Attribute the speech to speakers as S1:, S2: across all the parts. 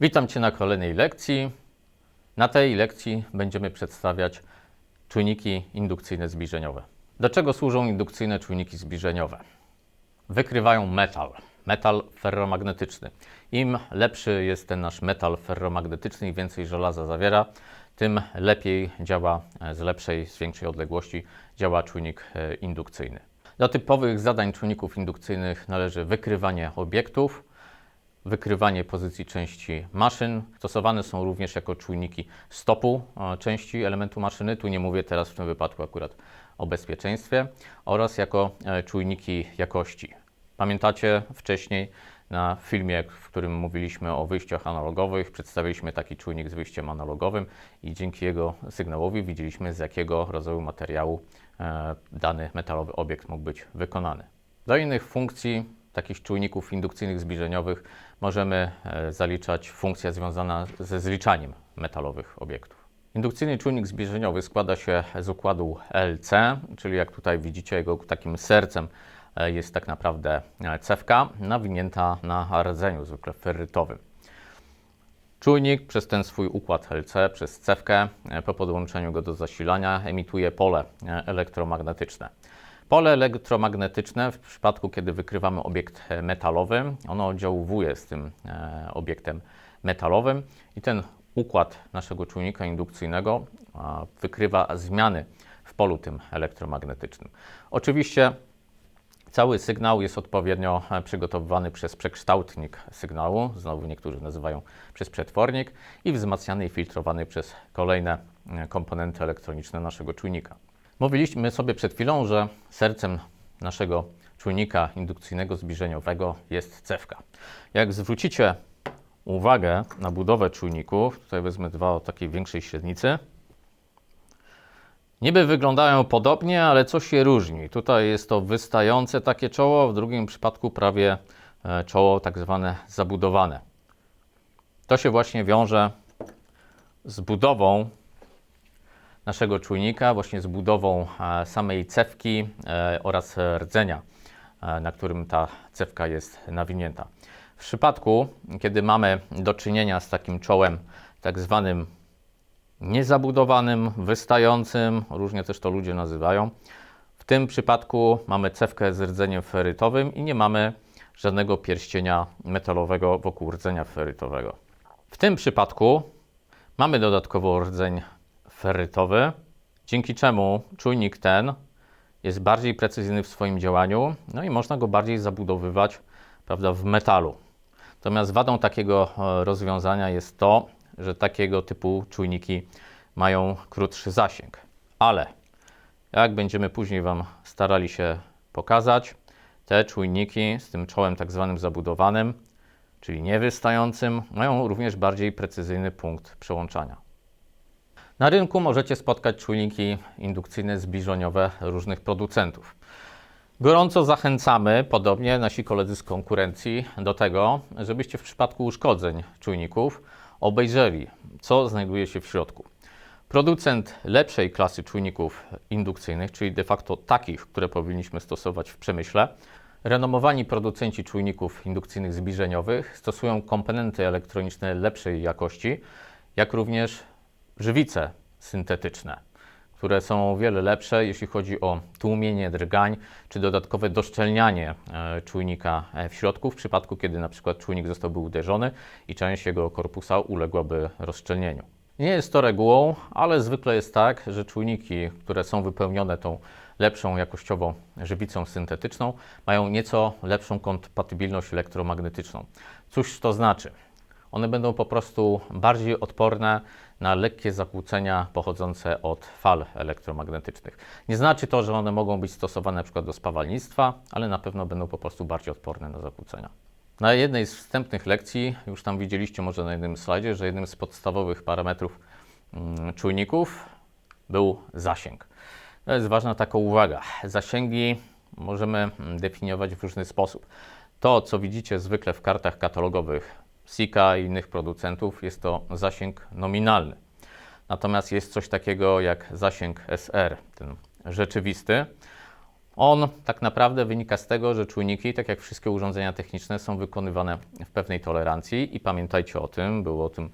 S1: Witam Cię na kolejnej lekcji. Na tej lekcji będziemy przedstawiać czujniki indukcyjne zbliżeniowe. Do czego służą indukcyjne czujniki zbliżeniowe? Wykrywają metal, metal ferromagnetyczny. Im lepszy jest ten nasz metal ferromagnetyczny i więcej żelaza zawiera, tym lepiej działa e, z lepszej, z większej odległości działa czujnik e, indukcyjny. Do typowych zadań czujników indukcyjnych należy wykrywanie obiektów, wykrywanie pozycji części maszyn. Stosowane są również jako czujniki stopu e, części elementu maszyny. Tu nie mówię teraz w tym wypadku akurat o bezpieczeństwie oraz jako e, czujniki jakości. Pamiętacie wcześniej na filmie, w którym mówiliśmy o wyjściach analogowych, przedstawiliśmy taki czujnik z wyjściem analogowym i dzięki jego sygnałowi widzieliśmy z jakiego rodzaju materiału e, dany metalowy obiekt mógł być wykonany. Do innych funkcji takich czujników indukcyjnych zbliżeniowych możemy e, zaliczać funkcję związana ze zliczaniem metalowych obiektów. Indukcyjny czujnik zbliżeniowy składa się z układu LC, czyli jak tutaj widzicie, jego takim sercem e, jest tak naprawdę e, cewka nawinięta na rdzeniu, zwykle ferrytowym. Czujnik przez ten swój układ LC, przez cewkę, po podłączeniu go do zasilania, emituje pole elektromagnetyczne. Pole elektromagnetyczne, w przypadku kiedy wykrywamy obiekt metalowy, ono oddziałuje z tym e, obiektem metalowym i ten układ naszego czujnika indukcyjnego wykrywa zmiany w polu tym elektromagnetycznym. Oczywiście Cały sygnał jest odpowiednio e, przygotowywany przez przekształtnik sygnału, znowu niektórzy nazywają przez przetwornik, i wzmacniany i filtrowany przez kolejne e, komponenty elektroniczne naszego czujnika. Mówiliśmy sobie przed chwilą, że sercem naszego czujnika indukcyjnego zbliżeniowego jest cewka. Jak zwrócicie uwagę na budowę czujników, tutaj wezmę dwa o takiej większej średnicy, Niby wyglądają podobnie, ale coś się różni. Tutaj jest to wystające takie czoło, w drugim przypadku prawie e, czoło tak zwane zabudowane. To się właśnie wiąże z budową naszego czujnika, właśnie z budową e, samej cewki e, oraz rdzenia, na którym ta cewka jest nawinięta. W przypadku, kiedy mamy do czynienia z takim czołem tak zwanym niezabudowanym, wystającym, różnie też to ludzie nazywają. W tym przypadku mamy cewkę z rdzeniem ferytowym i nie mamy żadnego pierścienia metalowego wokół rdzenia ferytowego. W tym przypadku mamy dodatkowo rdzeń ferytowy, dzięki czemu czujnik ten jest bardziej precyzyjny w swoim działaniu, no i można go bardziej zabudowywać prawda, w metalu. Natomiast wadą takiego e, rozwiązania jest to, że takiego typu czujniki mają krótszy zasięg. Ale jak będziemy później Wam starali się pokazać, te czujniki z tym czołem tak zwanym zabudowanym, czyli niewystającym, mają również bardziej precyzyjny punkt przełączania. Na rynku możecie spotkać czujniki indukcyjne zbliżeniowe różnych producentów. Gorąco zachęcamy, podobnie nasi koledzy z konkurencji, do tego, żebyście w przypadku uszkodzeń czujników obejrzeli, co znajduje się w środku. Producent lepszej klasy czujników indukcyjnych, czyli de facto takich, które powinniśmy stosować w przemyśle, renomowani producenci czujników indukcyjnych zbliżeniowych stosują komponenty elektroniczne lepszej jakości, jak również żywice syntetyczne, które są o wiele lepsze, jeśli chodzi o tłumienie drgań czy dodatkowe doszczelnianie e, czujnika e, w środku, w przypadku kiedy na przykład czujnik zostałby uderzony i część jego korpusa uległaby rozszczelnieniu. Nie jest to regułą, ale zwykle jest tak, że czujniki, które są wypełnione tą lepszą jakościową żywicą syntetyczną, mają nieco lepszą kompatybilność elektromagnetyczną. Cóż to znaczy? One będą po prostu bardziej odporne na lekkie zakłócenia pochodzące od fal elektromagnetycznych. Nie znaczy to, że one mogą być stosowane przykład do spawalnictwa, ale na pewno będą po prostu bardziej odporne na zakłócenia. Na jednej z wstępnych lekcji, już tam widzieliście może na jednym slajdzie, że jednym z podstawowych parametrów mm, czujników był zasięg. To jest ważna taka uwaga. Zasięgi możemy mm, definiować w różny sposób. To, co widzicie zwykle w kartach katalogowych Sika i innych producentów, jest to zasięg nominalny. Natomiast jest coś takiego jak zasięg SR, ten rzeczywisty. On tak naprawdę wynika z tego, że czujniki, tak jak wszystkie urządzenia techniczne, są wykonywane w pewnej tolerancji i pamiętajcie o tym, było o tym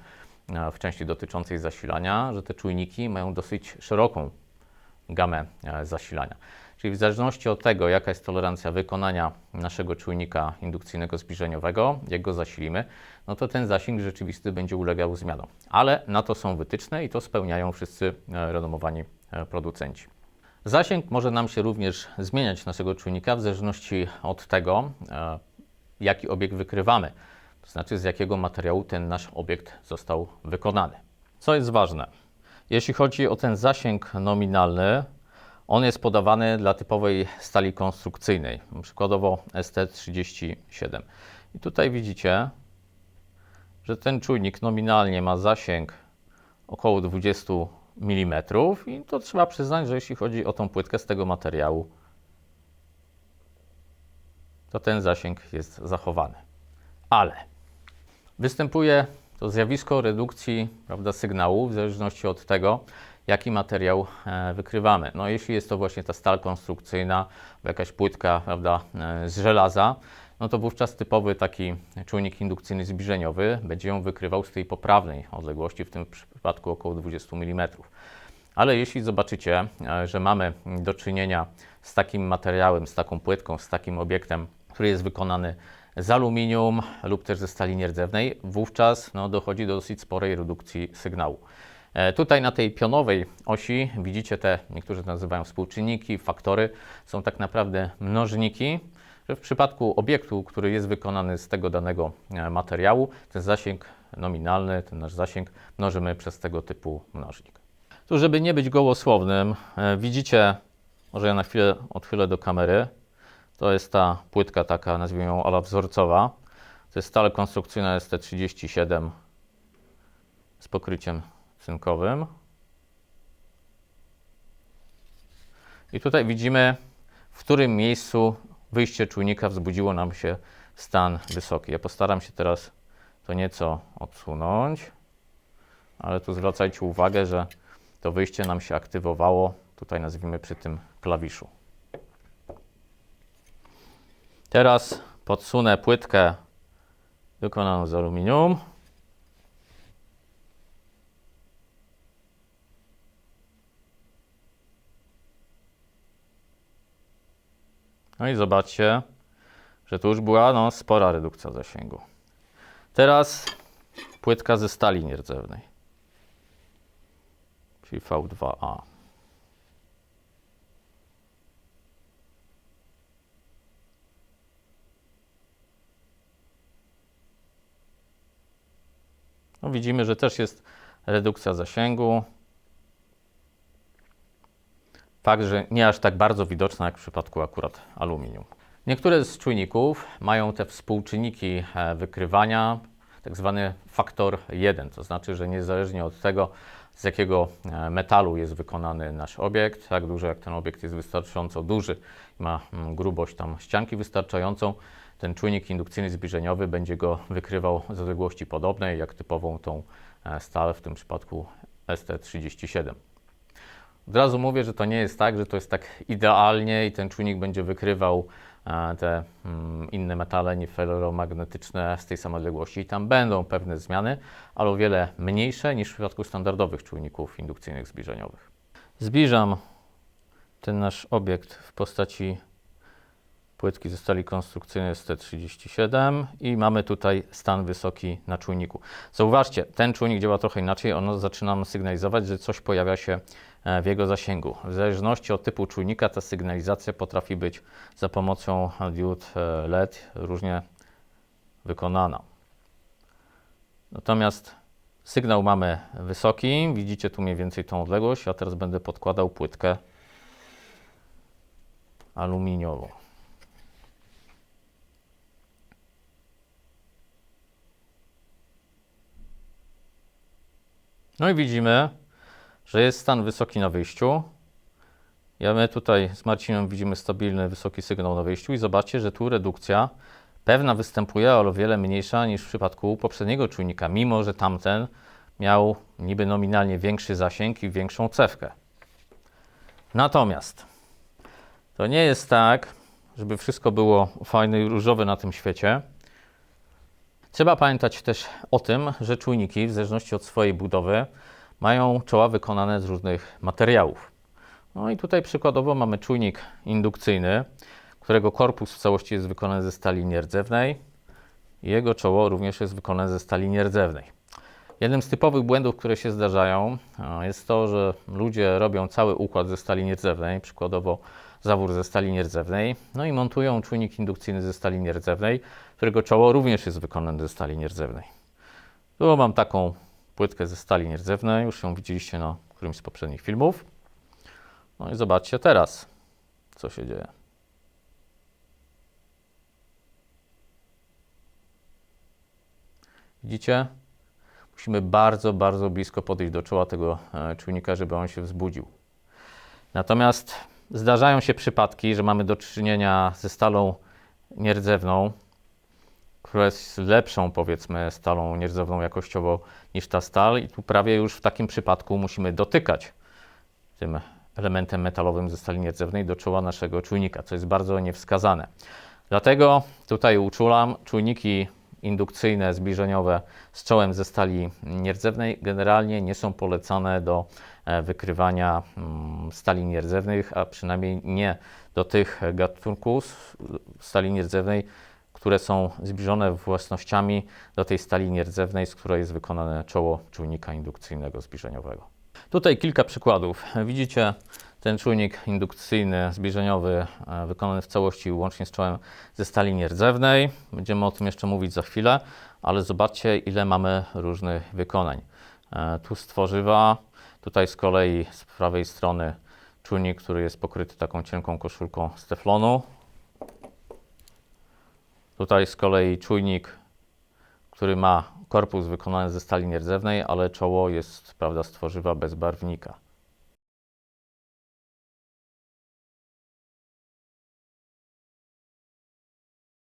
S1: e, w części dotyczącej zasilania, że te czujniki mają dosyć szeroką gamę e, zasilania. Czyli w zależności od tego, jaka jest tolerancja wykonania naszego czujnika indukcyjnego zbliżeniowego, jak go zasilimy, no to ten zasięg rzeczywisty będzie ulegał zmianom. Ale na to są wytyczne i to spełniają wszyscy e, renomowani e, producenci. Zasięg może nam się również zmieniać naszego czujnika w zależności od tego, e, jaki obiekt wykrywamy, to znaczy z jakiego materiału ten nasz obiekt został wykonany. Co jest ważne? Jeśli chodzi o ten zasięg nominalny, on jest podawany dla typowej stali konstrukcyjnej, przykładowo ST37. I tutaj widzicie, że ten czujnik nominalnie ma zasięg około 20 mm i to trzeba przyznać, że jeśli chodzi o tą płytkę z tego materiału, to ten zasięg jest zachowany. Ale występuje to zjawisko redukcji prawda, sygnału w zależności od tego, jaki materiał e, wykrywamy. No, jeśli jest to właśnie ta stal konstrukcyjna, jakaś płytka prawda, e, z żelaza, no to wówczas typowy taki czujnik indukcyjny zbliżeniowy będzie ją wykrywał z tej poprawnej odległości, w tym przypadku około 20 mm. Ale jeśli zobaczycie, e, że mamy do czynienia z takim materiałem, z taką płytką, z takim obiektem, który jest wykonany z aluminium lub też ze stali nierdzewnej, wówczas no, dochodzi do dosyć sporej redukcji sygnału. E, tutaj na tej pionowej osi widzicie te, niektórzy to nazywają współczynniki, faktory, są tak naprawdę mnożniki, że w przypadku obiektu, który jest wykonany z tego danego e, materiału, ten zasięg nominalny, ten nasz zasięg mnożymy przez tego typu mnożnik. Tu, żeby nie być gołosłownym, e, widzicie, może ja na chwilę odchylę do kamery, to jest ta płytka taka, nazwijmy ją ala wzorcowa. To jest stale konstrukcyjna ST37 z pokryciem I tutaj widzimy, w którym miejscu wyjście czujnika wzbudziło nam się stan wysoki. Ja postaram się teraz to nieco odsunąć, ale tu zwracajcie uwagę, że to wyjście nam się aktywowało, tutaj nazwijmy przy tym klawiszu. Teraz podsunę płytkę wykonaną z aluminium. No i zobaczcie, że tu już była no, spora redukcja zasięgu. Teraz płytka ze stali nierdzewnej, czyli V2A. No widzimy, że też jest redukcja zasięgu. Fakt, że nie aż tak bardzo widoczna jak w przypadku akurat aluminium. Niektóre z czujników mają te współczynniki e, wykrywania, tak zwany faktor 1, to znaczy, że niezależnie od tego, z jakiego e, metalu jest wykonany nasz obiekt, tak duży jak ten obiekt jest wystarczająco duży, ma mm, grubość tam ścianki wystarczającą, ten czujnik indukcyjny zbliżeniowy będzie go wykrywał z odległości podobnej jak typową tą e, stal, w tym przypadku ST37. Od razu mówię, że to nie jest tak, że to jest tak idealnie i ten czujnik będzie wykrywał e, te mm, inne metale niferomagnetyczne z tej samej odległości. I tam będą pewne zmiany, ale o wiele mniejsze niż w przypadku standardowych czujników indukcyjnych zbliżeniowych. Zbliżam ten nasz obiekt w postaci płytki ze stali konstrukcyjnej ST37 i mamy tutaj stan wysoki na czujniku. Zauważcie, ten czujnik działa trochę inaczej, on zaczyna sygnalizować, że coś pojawia się w jego zasięgu. W zależności od typu czujnika ta sygnalizacja potrafi być za pomocą diod e, LED różnie wykonana. Natomiast sygnał mamy wysoki, widzicie tu mniej więcej tą odległość, a teraz będę podkładał płytkę aluminiową. No i widzimy, że jest stan wysoki na wyjściu. Ja my tutaj z Marcinem widzimy stabilny, wysoki sygnał na wyjściu i zobaczcie, że tu redukcja pewna występuje, ale o wiele mniejsza niż w przypadku poprzedniego czujnika, mimo że tamten miał niby nominalnie większy zasięg i większą cewkę. Natomiast To nie jest tak, żeby wszystko było fajne i różowe na tym świecie. Trzeba pamiętać też o tym, że czujniki, w zależności od swojej budowy, mają czoła wykonane z różnych materiałów. No i tutaj przykładowo mamy czujnik indukcyjny, którego korpus w całości jest wykonany ze stali nierdzewnej jego czoło również jest wykonane ze stali nierdzewnej. Jednym z typowych błędów, które się zdarzają, jest to, że ludzie robią cały układ ze stali nierdzewnej, przykładowo zawór ze stali nierdzewnej, no i montują czujnik indukcyjny ze stali nierdzewnej, którego czoło również jest wykonane ze stali nierdzewnej. Tu mam taką płytkę ze stali nierdzewnej, już ją widzieliście na którymś z poprzednich filmów. No i zobaczcie teraz, co się dzieje. Widzicie? Musimy bardzo, bardzo blisko podejść do czoła tego e, czujnika, żeby on się wzbudził. Natomiast zdarzają się przypadki, że mamy do czynienia ze stalą nierdzewną, która jest lepszą, powiedzmy, stalą nierdzewną jakościowo niż ta stal, i tu prawie już w takim przypadku musimy dotykać tym elementem metalowym ze stali nierdzewnej do czoła naszego czujnika, co jest bardzo niewskazane. Dlatego tutaj uczulam czujniki indukcyjne, zbliżeniowe z czołem ze stali nierdzewnej generalnie nie są polecane do e, wykrywania mm, stali nierdzewnych, a przynajmniej nie do tych gatunków stali nierdzewnej, które są zbliżone własnościami do tej stali nierdzewnej, z której jest wykonane czoło czujnika indukcyjnego zbliżeniowego. Tutaj kilka przykładów. Widzicie ten czujnik indukcyjny, zbliżeniowy, e, wykonany w całości łącznie z czołem ze stali nierdzewnej. Będziemy o tym jeszcze mówić za chwilę, ale zobaczcie, ile mamy różnych wykonań. E, Tu z tworzywa, tutaj z kolei z prawej strony czujnik, który jest pokryty taką cienką koszulką z teflonu. Tutaj z kolei czujnik, który ma korpus wykonany ze stali nierdzewnej, ale czoło jest prawda, z tworzywa bez barwnika.